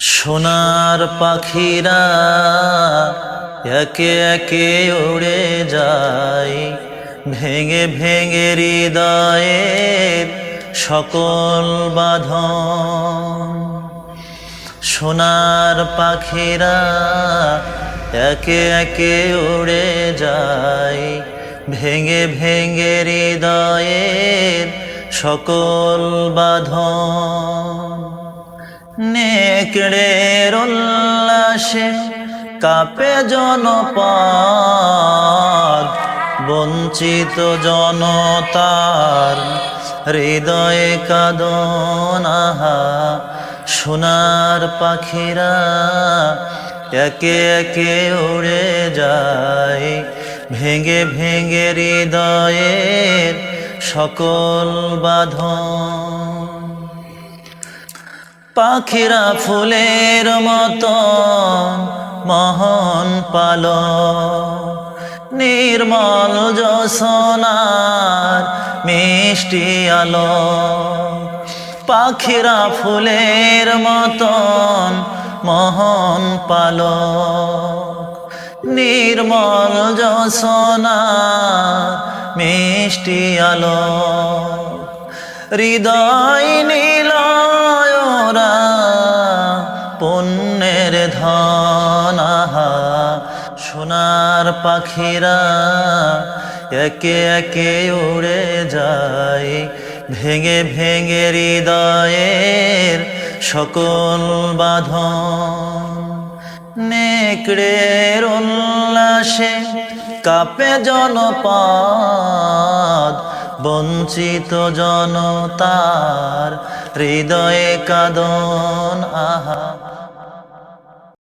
সোনার পাখিরা একে একে উড়ে যায়, ভেঙে ভেঙে হৃদয়ের সকল বাঁধন। সোনার পাখিরা একে একে উড়ে যায়, ভেঙে ভেঙে হৃদয়ের সকল বাঁধন। নেকড়ের উল্লাসে কাপে জনপদ, বঞ্চিত জনতার হৃদয়ে কাদনাহা। সোনার পাখিরা একে একে উড়ে যায়, ভেঙে ভেঙে হৃদয়ের সকল বাঁধন। পাখিরা ফুলের মতো মহন পাল নির্মল যশোনার মিষ্টি আলো পাখিরা ফুলের মতন মহন পাল নির্মল যশোনা মিষ্টি আলো হৃদয় পুণ্যের ধনাহা সোনার পাখিরা একে একে উড়ে যায়, ভেঙে ভেঙে হৃদয়ের সকল বাঁধন। নেকড়ের উল্লাসে কাপে জনপদ, বঞ্চিত জনতার হৃদয়ে কাদন, আহা।